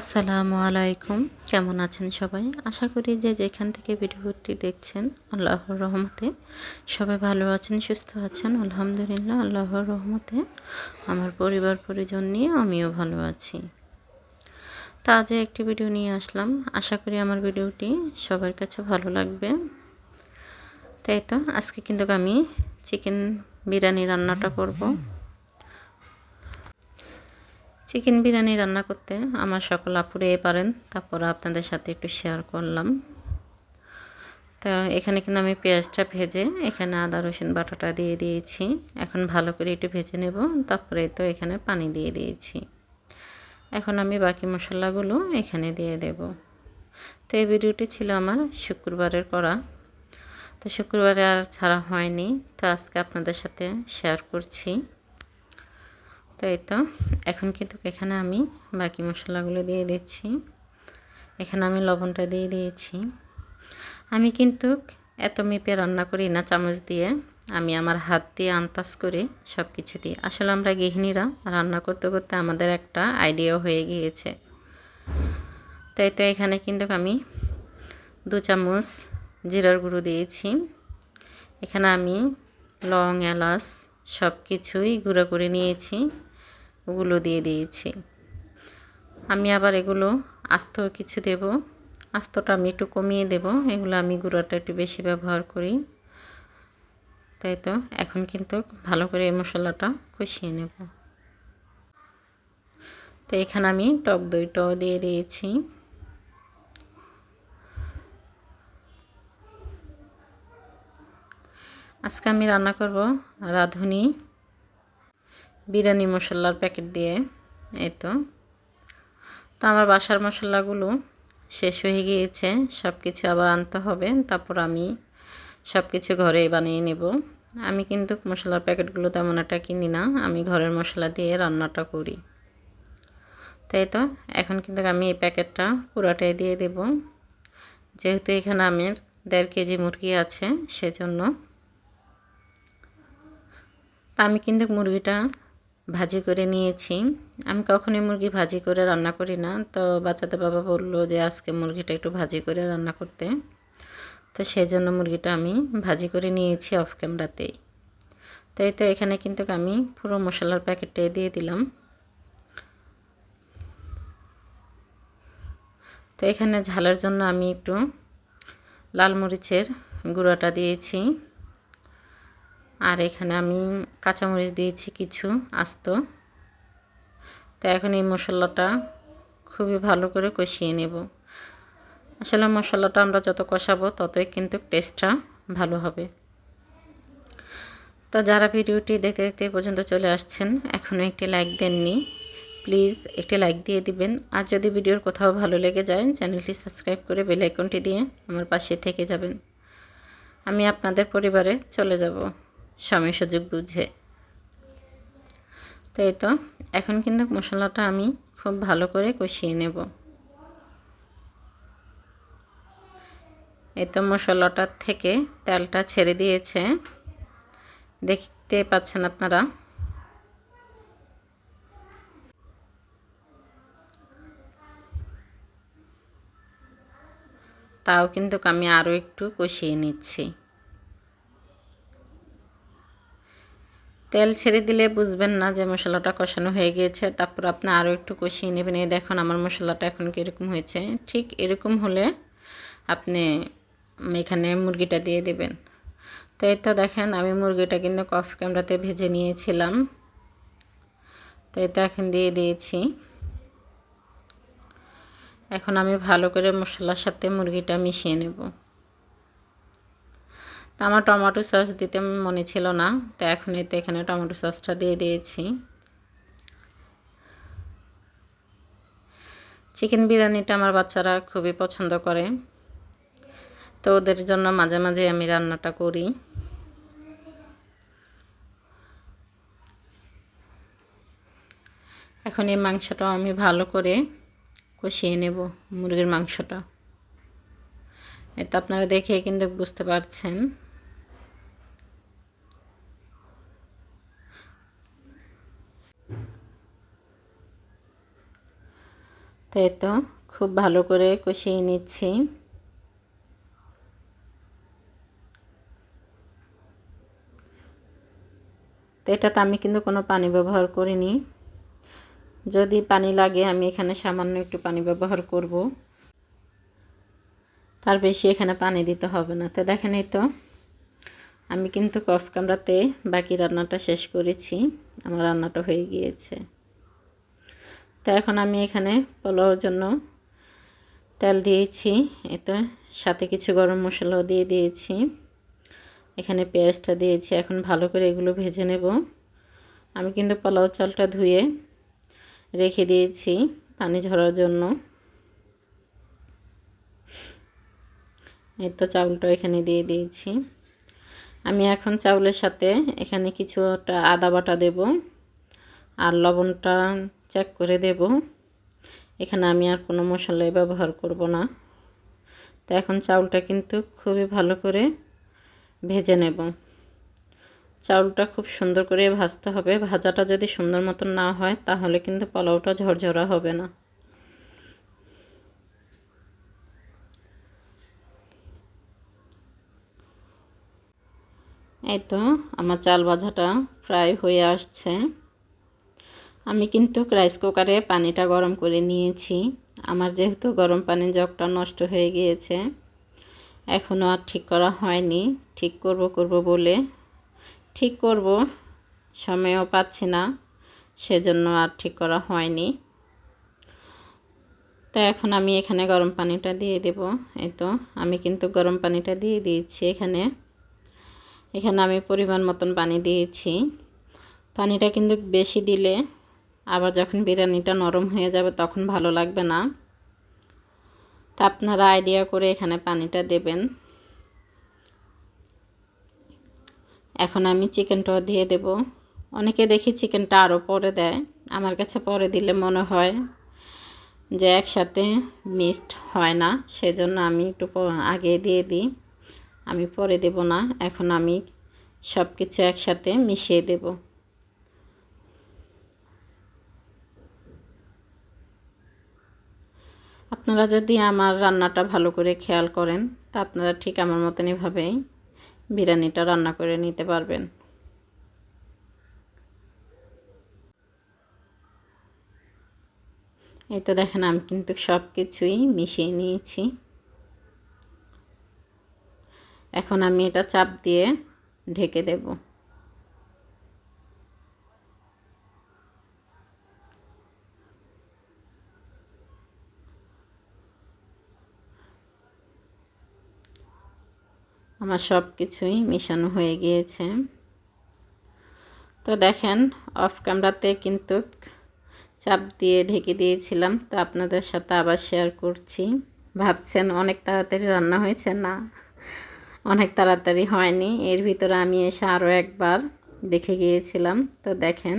আসসালামু আলাইকুম। কেমন আছেন সবাই? আশা করি যে যেখান থেকে ভিডিওটি দেখছেন, আল্লাহর রহমতে সবাই ভালো আছেন, সুস্থ আছেন। আলহামদুলিল্লাহ, আল্লাহর রহমতে আমার পরিবার, পরিজন নিয়ে আমিও ভালো আছি। তা আজ একটি ভিডিও নিয়ে আসলাম। আশা করি আমার ভিডিওটি সবার কাছে ভালো লাগবে। তাই তো, আজকে কিন্তু আমি চিকেন বিরিয়ানি রান্নাটা করব। চিকেন বিরিয়ানি রান্না করতে আমার সকল আপুরে পারেন, তারপর আপনাদের সাথে একটু শেয়ার করলাম। তা এখানে কিন্তু আমি পেঁয়াজটা ভেজে এখানে আদা, রসুন বাটাটা দিয়ে দিয়েছি। এখন ভালো করে একটু ভেজে নেব, তারপরে তো এখানে পানি দিয়ে দিয়েছি। এখন আমি বাকি মশলাগুলো এখানে দিয়ে দেব। তো এই ভিডিওটি ছিল আমার শুক্রবারের করা। তো শুক্রবারে আর ছাড়া হয়নি, তো আজকে আপনাদের সাথে শেয়ার করছি। তো এই তো, এখন কিন্তু এখানে আমি বাকি মশলাগুলো দিয়ে দিচ্ছি। এখানে আমি লবণটা দিয়ে দিয়েছি। আমি কিন্তু এত মেপে রান্না করি না চামচ দিয়ে, আমি আমার হাত দিয়ে আন্তাজ করে সব কিছু দিই আসলে আমরা গৃহিণীরা রান্না করতে করতে আমাদের একটা আইডিয়া হয়ে গিয়েছে। তাই তো এখানে কিন্তু আমি দু চামচ জিরার গুঁড়ো দিয়েছি। এখানে আমি লং এলাচ সব কিছুই গুঁড়ো করে নিয়েছি। ওগুলো দিয়ে দিয়েছি। আমি আবার এগুলো আস্ত কিছু দেব। আস্তটা আমি একটু কমিয়ে দেব। এগুলো আমি গুঁড়োটা একটু বেশি ব্যবহার করি। তাই তো, এখন কিন্তু ভালো করে এই মশলাটা কষিয়ে নেব। তো এখানে আমি টক দইটাও দিয়ে দিয়েছি। আজকে আমি রান্না করব রাঁধুনি। বিরিয়ানি মশলার প্যাকেট দিয়ে, এই তো। তো আমার বাসার মশলাগুলো শেষ হয়ে গিয়েছে সব কিছু আবার আনতে হবে, তারপর আমি সব কিছু ঘরে বানিয়ে নেব। আমি কিন্তু মশলার প্যাকেটগুলো তেমন একটা কিনি না, আমি ঘরের মশলা দিয়ে রান্নাটা করি। তাই তো, এখন কিন্তু আমি এই প্যাকেটটা পুরাটাই দিয়ে দেব। যেহেতু এখানে আমার দেড় কেজি মুরগি আছে, সেজন্য। তা আমি কিন্তু মুরগিটা ভাজি করে নিয়েছি। আমি কখনোই মুরগি ভাজি করে রান্না করি না। তো বাচ্চাদের বাবা বলল যে, আজকে মুরগিটা একটু ভাজি করে রান্না করতে। তো সেই জন্য মুরগিটা আমি ভাজি করে নিয়েছি অফ ক্যামেরাতেই তো এই তো এখানে কিন্তু আমি পুরো মশলার প্যাকেটটাই দিয়ে দিলাম। তো এখানে ঝালের জন্য আমি একটু লাল মরিচের গুঁড়োটা দিয়েছি। আর এখানে আমি কাঁচামরিচ দিয়েছি কিছু আস্ত। তো এখন এই মশলাটা খুবই ভালো করে কষিয়ে নেব। আসলে মশলাটা আমরা যত কষাবো ততই কিন্তু টেস্টটা ভালো হবে। তো যারা ভিডিওটি দেখতে দেখতে পর্যন্ত চলে আসছেন, এখনও একটি লাইক দেননি প্লিজ একটি লাইক দিয়ে দিবেন। আর যদি ভিডিওর কোথাও ভালো লেগে যায়, চ্যানেলটি সাবস্ক্রাইব করে বেল আইকনটি দিয়ে আমার পাশে থেকে যাবেন। আমি আপনাদের পরিবারে চলে যাব। সময় সুযোগ বুঝে। তো এই তো, এখন কিন্তু মশলাটা আমি খুব ভালো করে কষিয়ে নেব। এই তো মশলাটার থেকে তেলটা ছেড়ে দিয়েছে। দেখতে পাচ্ছেন আপনারা? তাও কিন্তু আমি আরও একটু কষিয়ে নিচ্ছি। তেল ছেড়ে দিলে বুঝবেন না যে মশলাটা কষানো হয়ে গিয়েছে। তারপর আপনি আরও একটু কষিয়ে নেবেন। এই দেখুন, আমার মশলাটা এখন কীরকম হয়েছে। ঠিক এরকম হলে আপনি এখানে মুরগিটা দিয়ে দেবেন। তো এই তো দেখেন, আমি মুরগিটা কিন্তু কফ ক্যামেরাতে ভেজে নিয়েছিলাম। তো এটা এখন দিয়ে দিয়েছি। এখন আমি ভালো করে মশলার সাথে মুরগিটা মিশিয়ে নেব। তো আমার টমেটো সস দিতে মনে ছিল না, তো এখন এতে এখানে টমেটো সসটা দিয়ে দিয়েছি। চিকেন বিরিয়ানিটা আমার বাচ্চারা খুবই পছন্দ করে, তো ওদের জন্য মাঝে মাঝে আমি রান্নাটা করি। এখন এই মাংসটাও আমি ভালো করে কষিয়ে নেব, মুরগির মাংসটা। এটা আপনারা দেখে কিন্তু বুঝতে পারছেন। তো তো তো, খুব ভালো করে কষিয়ে নিচ্ছি। তো এটাতে আমি কিন্তু কোনো পানি ব্যবহার করিনি। যদি পানি লাগে, আমি এখানে সামান্য একটু পানি ব্যবহার করব। তার বেশি এখানে পানি দিতে হবে না। তো দেখেন এই তো, আমি কিন্তু কফ কামড়াতে বাকি রান্নাটা শেষ করেছি। আমার রান্নাটা হয়ে গিয়েছে। তো এখন আমি এখানে পোলাওর জন্য তেল দিয়েছি এতে সাথে কিছু গরম মশলাও দিয়ে দিয়েছি। এখানে পেঁয়াজটা দিয়েছি, এখন ভালো করে এগুলো ভেজে নেব। আমি কিন্তু পোলাও চালটা ধুয়ে রেখে দিয়েছি পানি ঝরার জন্য। এই তো চাউলটা এখানে দিয়ে দিয়েছি। আমি এখন চাউলের সাথে এখানে কিছুটা আদা বাটা দেব। আর লবণটা চেক করে দেব। এখানে আমি আর কোনো মশলাই ব্যবহার করব না। তো এখন চাউলটা কিন্তু খুবই ভালো করে ভেজে নেব। চাউলটা খুব সুন্দর করে ভাজতে হবে। ভাজাটা যদি সুন্দর মতন না হয়, তাহলে কিন্তু পোলাওটা ঝরঝরা হবে না। এই তো আমার চাল ভাজাটা প্রায় হয়ে আসছে। আমি কিন্তু রাইস কুকারে পানিটা গরম করে নিয়েছি। আমার যেহেতু গরম পানির জগটা নষ্ট হয়ে গিয়েছে এখনও আর ঠিক করা হয়নি। ঠিক করব করব বলে ঠিক করব, সময়ও পাচ্ছি না, সেজন্য আর ঠিক করা হয়নি। তো এখন আমি এখানে গরম পানিটা দিয়ে দেব। এই তো, আমি কিন্তু গরম পানিটা দিয়ে দিয়েছি এখানে। এখানে আমি পরিমাণ মতন পানি দিয়েছি। পানিটা কিন্তু বেশি দিলে আবার যখন বিরিয়ানিটা নরম হয়ে যাবে তখন ভালো লাগবে না। তা আপনারা আইডিয়া করে এখানে পানিটা দেবেন। এখন আমি চিকেনটাও দিয়ে দেব। অনেকে দেখি চিকেনটা আরও পরে দেয়। আমার কাছে পরে দিলে মনে হয় যে একসাথে মিক্সড হয় না। সেজন্য আমি একটু আগে দিয়ে দিই। আমি পরে দেব না। এখন আমি সব কিছু একসাথে মিশিয়ে দেব। আপনারা যদি আমার রান্নাটা ভালো করে খেয়াল করেন, তা আপনারা ঠিক আমার মতন এভাবেই বিরিয়ানিটা রান্না করে নিতে পারবেন। এই তো দেখেন, আমি কিন্তু সব কিছুই মিশিয়ে নিয়েছি। এখন আমি এটা চাপ দিয়ে ঢেকে দেব। আমার সব কিছুই মিশানো হয়ে গিয়েছে। তো দেখেন অফ ক্যামেরাতে কিন্তু চাপ দিয়ে ঢেকে দিয়েছিলাম, তো আপনাদের সাথে আবার শেয়ার করছি। ভাবছেন, অনেক তাড়াতাড়ি রান্না হয়েছে? না, অনেক তাড়াতাড়ি হয়নি। এর ভিতরে আমি এসে আরও একবার দেখে গিয়েছিলাম। তো দেখেন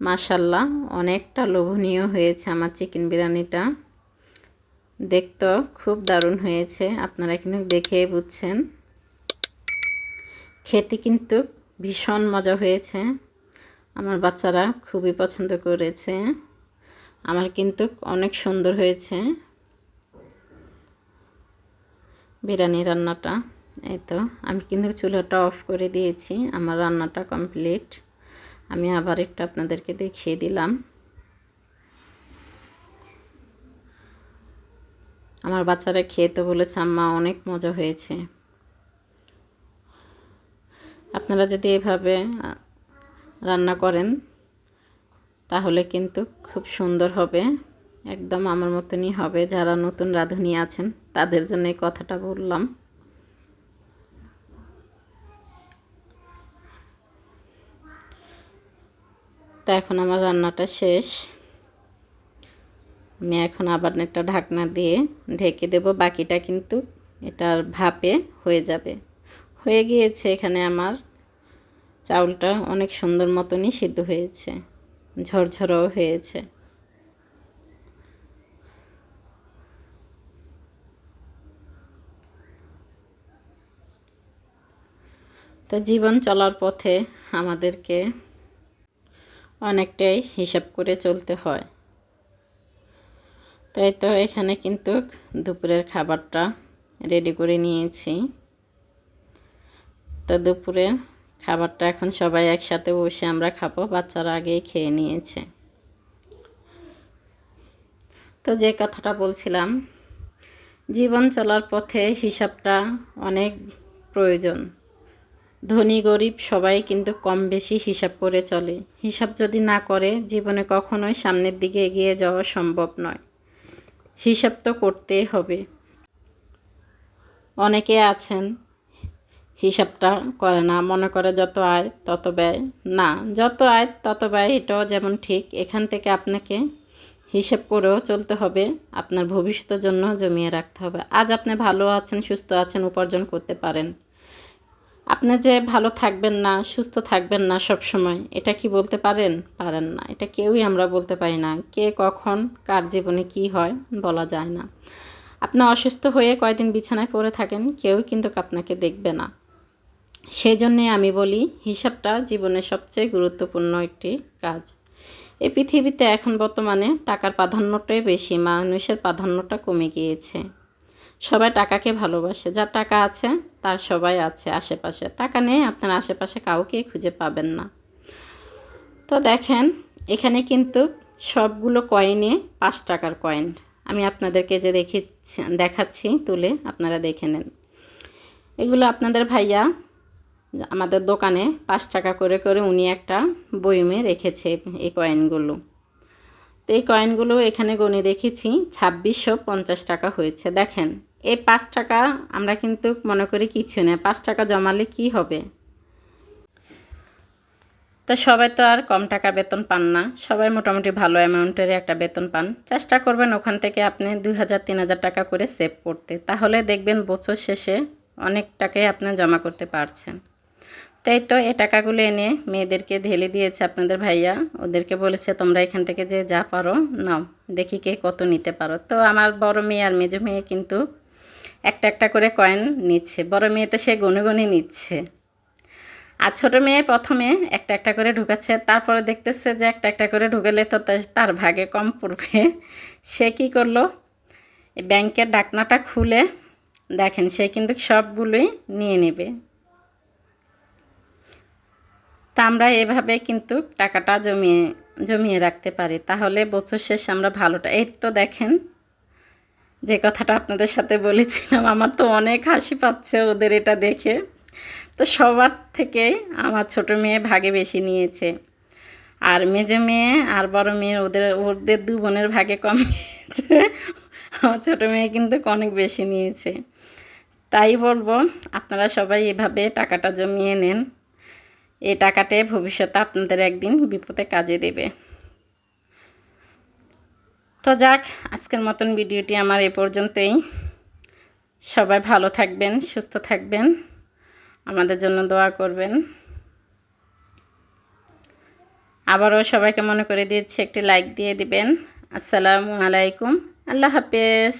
মাসাল্লাহ অনেকটা লোভনীয় হয়েছে আমার চিকেন বিরিয়ানিটা। দেখতে খুব দারুণ হয়েছে। আপনারা কিন্তু দেখে বুঝছেন। খেতে কিন্তু ভীষণ মজা হয়েছে। আমার বাচ্চারা খুবই পছন্দ করেছে। আমার কিন্তু অনেক সুন্দর হয়েছে। বিরিয়ানি রান্নাটা, এই তো। আমি কিন্তু চুলাটা অফ করে দিয়েছি, আমার রান্নাটা কমপ্লিট। আমি আবার একটু আপনাদেরকে দেখিয়ে দিলাম। আমার বাচ্চারা খেয়ে তো বলেছে, আম্মা, অনেক মজা হয়েছে। আপনারা যদি এভাবে রান্না করেন, তাহলে কিন্তু খুব সুন্দর হবে। একদম আমার মতনই হবে। যারা নতুন রাঁধুনি আছেন, তাদের জন্য এই কথাটা বললাম। তা এখন আমার রান্নাটা শেষ। আমি এখন আবার একটা ঢাকনা দিয়ে ঢেকে দেব। বাকিটা কিন্তু এটার ভাপে হয়ে যাবে। হয়ে গিয়েছে এখানে আমার। চাউলটা অনেক সুন্দর মতনই সিদ্ধ হয়েছে, ঝরঝরও হয়েছে। তো জীবন চলার পথে আমাদেরকে অনেকটাই হিসাব করে চলতে হয়। তাই তো এখানে কিন্তু দুপুরের খাবারটা রেডি করে নিয়েছি। তো দুপুরে খাবারটা এখন সবাই একসাথে বসে আমরা খাব, বাচ্চারা আগেই খেয়ে নিয়েছে। তো যে কথাটা বলছিলাম, জীবন চলার পথে হিসাবটা অনেক প্রয়োজন। ধনী, গরিব সবাই কিন্তু কম বেশি হিসাব করে চলে। হিসাব যদি না করে, জীবনে কখনোই সামনের দিকে এগিয়ে যাওয়া সম্ভব নয়। হিসাব তো করতেই হবে। অনেকে আছেন হিসাবটা করে না, মনে করে যত আয় তত ব্যয়। না, যত আয় তত ব্যয়, এটাও যেমন ঠিক, এখান থেকে আপনাকে হিসেব করেও চলতে হবে, আপনার ভবিষ্যতের জন্য জমিয়ে রাখতে হবে। আজ আপনি ভালো আছেন, সুস্থ আছেন, উপার্জন করতে পারেন। আপনি যে ভালো থাকবেন না, সুস্থ থাকবেন না সব সময়, এটা কি বলতে পারেন? পারেন না, এটা কেউই আমরা বলতে পারি না, কে কখন, কার জীবনে কি হয় বলা যায় না। আপনি অসুস্থ হয়ে কয়দিন বিছানায় পড়ে থাকেন, কেউ কিন্তু আপনাকে দেখবে না। সেই জন্যে আমি বলি, হিসাবটা জীবনের সবচেয়ে গুরুত্বপূর্ণ একটি কাজ। এই পৃথিবীতে এখন বর্তমানে টাকার প্রাধান্যটাই বেশি, মানুষের প্রাধান্যটা কমে গিয়েছে। সবাই টাকাকে ভালোবাসে, যার টাকা আছে, তার সবাই আছে আশেপাশে। টাকা নেই, আপনার আশেপাশে কাউকেই খুঁজে পাবেন না। তো দেখেন, এখানে কিন্তু সবগুলো কয়েনে পাঁচ টাকার কয়েন। আমি আপনাদেরকে যে দেখি দেখাচ্ছি, তুলে আপনারা দেখে নেন। এগুলো আপনাদের ভাইয়া আমাদের দোকানে পাঁচ টাকা করে করে উনি একটা বইমে রেখেছে এই কয়েনগুলো। তো এই কয়েনগুলো এখানে গণে দেখেছি, ছাব্বিশশো পঞ্চাশ টাকা হয়েছে। দেখেন এই পাঁচ টাকা আমরা কিন্তু মনে করি কিছু না, পাঁচ টাকা জমালে কি হবে? তো সবাই তো আর কম টাকা বেতন পান না, সবাই মোটামুটি ভালো অ্যামাউন্টের একটা বেতন পান। চেষ্টা করবেন ওখান থেকে আপনি দুই হাজার, তিন হাজার টাকা করে সেভ করতে। তাহলে দেখবেন বছর শেষে অনেক টাকাই আপনি জমা করতে পারছেন। তাই তো এই টাকাগুলো এনে মেয়েদেরকে ঢেলে দিয়েছে আপনাদের ভাইয়া। ওদেরকে বলেছে, তোমরা এখান থেকে যে যা পারো নাও, দেখি কে কত নিতে পারো। তো আমার বড় মেয়ে আর মেজো মেয়ে কিন্তু একটা একটা করে কয়েন নিচ্ছে। বড় মেয়ে তো সে গুনে গুনে নিচ্ছে। আর ছোটো মেয়ে প্রথমে একটা একটা করে ঢুকাচ্ছে, তারপরে দেখতেছে যে একটা একটা করে ঢুকালে তো তার ভাগে কম পড়বে। সে কি করল? ব্যাংকের ডাকনাটা খুলে দেখেন, সে কিন্তু সবগুলোই নিয়ে নেবে। তা আমরা এভাবে কিন্তু টাকাটা জমিয়ে জমিয়ে রাখতে পারি। তাহলে বছর শেষে আমরা ভালোটা, এই তো দেখেন, যে কথাটা আপনাদের সাথে বলেছিলাম, আমার তো অনেক হাসি পাচ্ছে ওদের এটা দেখে। তো সবার থেকেই আমার ছোট মেয়ে ভাগে বেশি নিয়েছে। আর মেজে মেয়ে আর বড় মেয়ে ওদের ওদের দু বোনের ভাগে কম নিয়েছে। আমার ছোটো মেয়ে কিন্তু অনেক বেশি নিয়েছে। তাই বলব, আপনারা সবাই এভাবে টাকাটা জমিয়ে নেন। এই টাকাটাই ভবিষ্যতে আপনাদের একদিন বিপদে কাজে দেবে। তো যাক, আজকের মতন ভিডিওটি আমার এ পর্যন্তই। সবাই ভালো থাকবেন, সুস্থ থাকবেন, আমাদের জন্য দোয়া করবেন। আবারও সবাইকে মনে করে দিচ্ছি, একটি লাইক দিয়ে দিবেন। আসসালামু আলাইকুম, আল্লাহ হাফেজ।